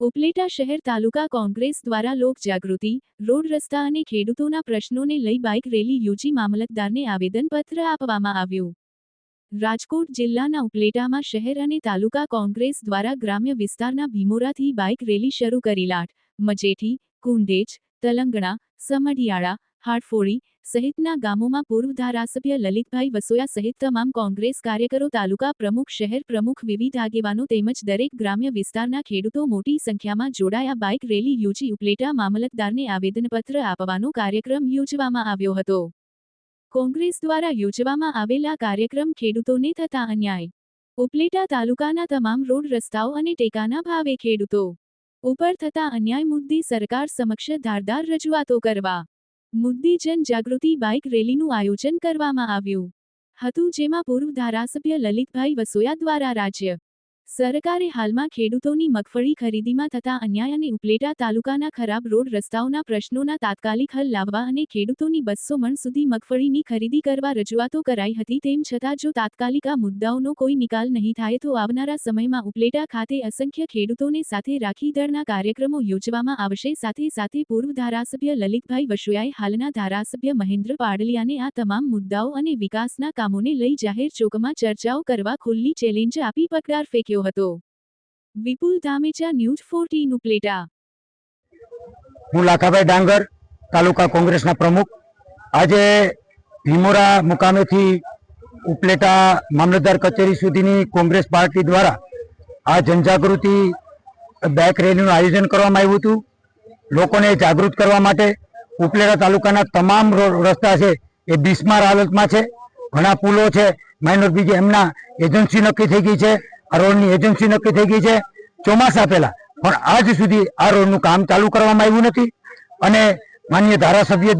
ઉપલેટા શહેર તાલુકા કોંગ્રેસ દ્વારા લોક જાગૃતિ રોડ રસ્તા અને ખેડૂતોના પ્રશ્નોને લઈ બાઇક રેલી યોજી મામલતદારને આવેદનપત્ર આપવામાં આવ્યું. રાજકોટ જિલ્લાના ઉપલેટામાં શહેર અને તાલુકા કોંગ્રેસ દ્વારા ગ્રામ્ય વિસ્તારના ભીમોરાથી બાઇક રેલી શરૂ કરી લાઠ મજેઠી કુંડેજ તલંગણા, સમઢિયાળા હાટફોડી સહિતના ગામોમાં પૂર્વ ધારાસભ્ય લલિતભાઈ વસોયા સહિત તમામ કોંગ્રેસ કાર્યકરો, તાલુકા પ્રમુખ, શહેર પ્રમુખ, વિવિધ આગેવાનો તેમજ દરેક ગ્રામ્ય વિસ્તારના ખેડૂતો મોટી સંખ્યામાં જોડાયા. બાઇક રેલી યોજી ઉપલેટા મામલતદારને આવેદનપત્ર આપવાનો કાર્યક્રમ યોજવામાં આવ્યો હતો. કોંગ્રેસ દ્વારા યોજવામાં આવેલા કાર્યક્રમ ખેડૂતોને થતા અન્યાય. ઉપલેટા તાલુકાના તમામ રોડ રસ્તાઓ અને ટેકાના ભાવે ખેડૂતો. ઉપર થતા અન્યાય મુદ્દે સરકાર સમક્ષ ધારદાર રજૂઆતો કરવા મુદ્દે જનજાગૃતિ બાઇક રેલીનું આયોજન કરવામાં આવ્યું હતું, જેમાં પૂર્વ ધારાસભ્ય લલિતભાઈ વસોયા દ્વારા રાજ્ય સરકારે હાલમાં ખેડૂતોની મગફળી ખરીદીમાં થતા અન્યાય અને ઉપલેટા તાલુકાના ખરાબ રોડ રસ્તાઓના પ્રશ્નોના તાત્કાલિક હલ લાવવા અને ખેડૂતોની બસો મણ સુધી મગફળીની ખરીદી કરવા રજૂઆતો કરાઈ હતી તેમ છતાં જો તાત્કાલિક આ મુદ્દાઓનો કોઈ નિકાલ નહીં થાય તો આવનારા સમયમાં ઉપલેટા ખાતે અસંખ્ય ખેડૂતોને સાથે રાખી દળના કાર્યક્રમો યોજવામાં આવશે. સાથે સાથે પૂર્વ ધારાસભ્ય લલિતભાઈ વસોયાએ હાલના ધારાસભ્ય મહેન્દ્ર પાડલિયાને આ તમામ મુદ્દાઓ અને વિકાસના કામોને લઈ જાહેર ચોકમાં ચર્ચાઓ કરવા ખુલ્લી ચેલેન્જ આપી પકડાર ફેંક્યો. હતો. Vipul Dhamecha news fourteen Upleta. હું લાખાભાઈ ડાંગર, તાલુકા કોંગ્રેસના પ્રમુખ. આજે ભીમોરા મુકામેથી ઉપલેટા મામલતદાર કચેરી સુધીની કોંગ્રેસ પાર્ટી દ્વારા આ જનજાગૃતિ બેક રેલીનું આયોજન કરવામાં આવ્યું હતું. લોકોને જાગૃત કરવા માટે ઉપલેટા તાલુકાના તમામ રસ્તા છે એ બિસ્માર હાલતમાં છે. ઘણા પુલો છે માઇનોર બીજી એમના એજન્સી નક્કી થઈ ગઈ છે. આ રોડની એજન્સી નક્કી થઈ ગઈ છે, ચોમાસા પહેલા. પણ આજ સુધી આ રોડનું કામ ચાલુ કરવામાં આવ્યું નથી. અને માન્ય ધારાસભ્ય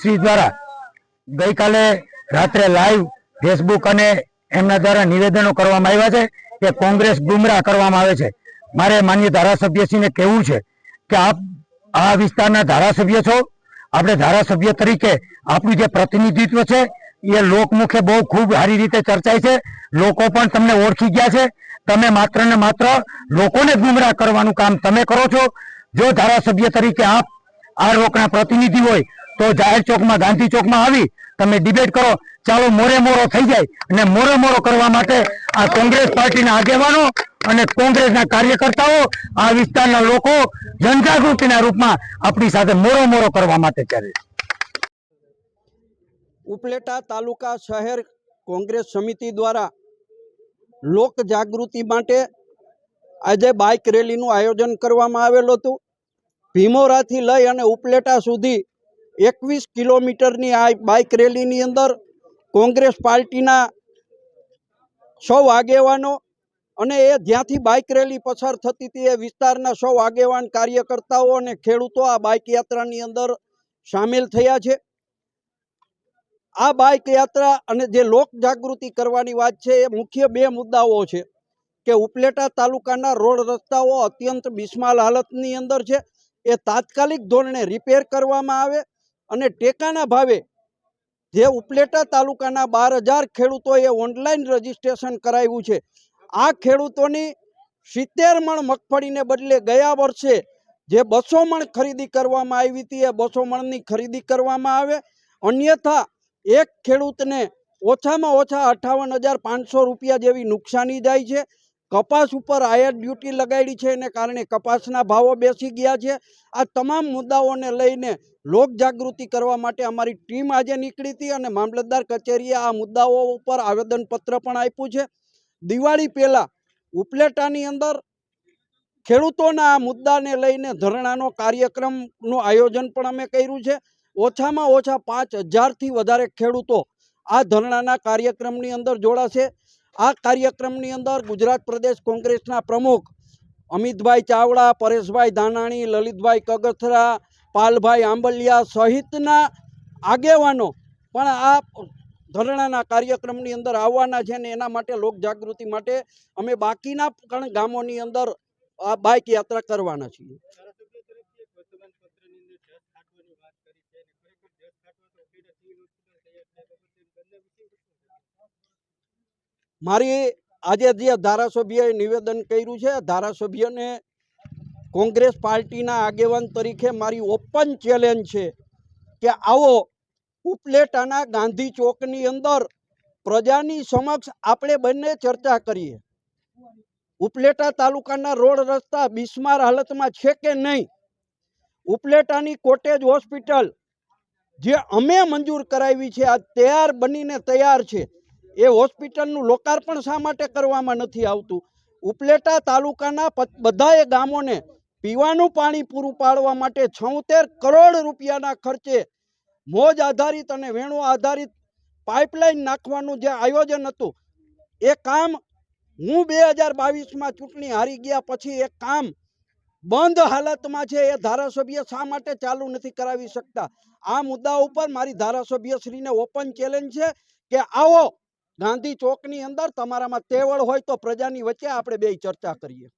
શ્રી દ્વારા ગઈકાલે રાત્રે લાઈવ ફેસબુક અને એમના દ્વારા નિવેદનો કરવામાં આવ્યા છે કે કોંગ્રેસ ગુમરાહ કરવામાં આવે છે. મારે માન્ય ધારાસભ્યશ્રીને કહેવું છે કે આપ આ વિસ્તારના ધારાસભ્ય છો. આપણે ધારાસભ્ય તરીકે આપણું જે પ્રતિનિધિત્વ છે એ લોકમુખે બહુ ખૂબ સારી રીતે ચર્ચાય છે. લોકો પણ તમને ઓળખી ગયા છે. તમે માત્ર ને માત્ર લોકોને ગુમરાહ કરવાનું કામ તમે કરો છો. જો ધારાસભ્ય તરીકે આપ આ લોકના પ્રતિનિધિ હોય, તો જાહેર ચોકમાં, ગાંધી ચોકમાં આવી તમે ડિબેટ કરો. ચાલો મોરે મોરો થઈ જાય અને મોરે મોરો કરવા માટે આ કોંગ્રેસ પાર્ટીના આગેવાનો અને કોંગ્રેસના કાર્યકર્તાઓ, આ વિસ્તારના લોકો જનજાગૃતિના રૂપમાં આપણી સાથે મોરો મોરો કરવા માટે છે. ઉપલેટા તાલુકા શહેર કોંગ્રેસ સમિતિ દ્વારા લોક જાગૃતિ માટે આજે બાઇક રેલીનું આયોજન કરવામાં આવેલું હતું. ભીમોરાથી લઈ અને ઉપલેટા સુધી એકવીસ કિલોમીટરની આ બાઇક રેલીની અંદર કોંગ્રેસ પાર્ટીના સૌ આગેવાનો અને એ જ્યાંથી બાઇક રેલી પસાર થતી હતી એ વિસ્તારના સૌ આગેવાન કાર્યકર્તાઓ અને ખેડૂતો આ બાઇક યાત્રાની અંદર સામેલ થયા છે. આ બાઇક યાત્રા અને જે લોક જાગૃતિ કરવાની વાત છે, એ મુખ્ય બે મુદ્દાઓ છે કે ઉપલેટા તાલુકાના રોડ રસ્તાઓ અત્યંત બિસ્માલ હાલતની અંદર છે. એ તાત્કાલિક ધોરણે રિપેર કરવામાં આવે અને ટેકાના ભાવે જે ઉપલેટા તાલુકાના બાર હજાર ખેડૂતોએ ઓનલાઈન રજીસ્ટ્રેશન કરાવ્યું છે, આ ખેડૂતોની સિત્તેર મણ મગફળીને બદલે ગયા વર્ષે જે બસો મણ ખરીદી કરવામાં આવી હતી, એ બસો મણની ખરીદી કરવામાં આવે. અન્યથા એક ખેડૂતને ઓછામાં ઓછા અઠાવન હજાર પાંચસો રૂપિયા જેવી નુકસાની જાય છે. કપાસ ઉપર આયર ડ્યુટી લગાડી છે એને કારણે કપાસના ભાવો બેસી ગયા છે. આ તમામ મુદ્દાઓને લઈને લોક જાગૃતિ કરવા માટે અમારી ટીમ આજે નીકળી હતી અને મામલતદાર કચેરીએ આ મુદ્દાઓ ઉપર આવેદનપત્ર પણ આપ્યું છે. દિવાળી પહેલાં ઉપલેટાની અંદર ખેડૂતોના આ મુદ્દાને લઈને ધરણાનો કાર્યક્રમનું આયોજન પણ અમે કર્યું છે. ઓછામાં ઓછા પાંચ હજારથી વધારે ખેડૂતો આ ધરણાના કાર્યક્રમની અંદર જોડાશે. આ કાર્યક્રમની અંદર ગુજરાત પ્રદેશ કોંગ્રેસના પ્રમુખ અમિતભાઈ ચાવડા, પરેશભાઈ ધાનાણી, લલિતભાઈ કગથરા, પાલભાઈ આંબલિયા સહિતના આગેવાનો પણ આ ધરણાના કાર્યક્રમની અંદર આવવાના છે ને એના માટે લોક જાગૃતિ માટે અમે બાકીના પણ ગામોની અંદર આ બાઇક યાત્રા કરવાના છીએ. મારી આજે જે ધારાસભ્યએ નિવેદન કર્યું છે ધારાસભ્યને કોંગ્રેસ પાર્ટીના આગેવાન તરીકે મારી ઓપન ચેલેન્જ છે કે આવો ઉપલેટાના ગાંધી ચોકની અંદર પ્રજાની સમક્ષ આપણે બંને ચર્ચા કરીએ. ઉપલેટા તાલુકાના રોડ રસ્તા બિસ્માર હાલતમાં છે કે નહીં? ઉપલેટાની કોટેજ હોસ્પિટલ જે અમે મંજૂર કરાવી છે, આ તૈયાર બનીને તૈયાર છે. એ હોસ્પિટલનું લોકાર્પણ શા માટે કરવામાં નથી આવતું? ઉપલેટા તાલુકાના બધાએ ગામોને પીવાનું પાણી પૂરું પાડવા માટે છોતેર કરોડ રૂપિયાના ખર્ચે મોજ આધારિત અને વેણુ આધારિત પાઇપલાઇન નાખવાનું જે આયોજન હતું, એ કામ હું બે હજાર બાવીસમાં ચૂંટણી હારી ગયા પછી એ કામ બંધ હાલતમાં છે, એ ધારાસભ્ય શા માટે ચાલુ નથી કરાવી શકતા? આ મુદ્દા ઉપર મારી ધારાસભ્યશ્રીને ઓપન ચેલેન્જ છે કે આવો ગાંધી ચોકની અંદર તમારામાં તેવળ હોય તો પ્રજાની વચ્ચે આપણે બે ચર્ચા કરીએ.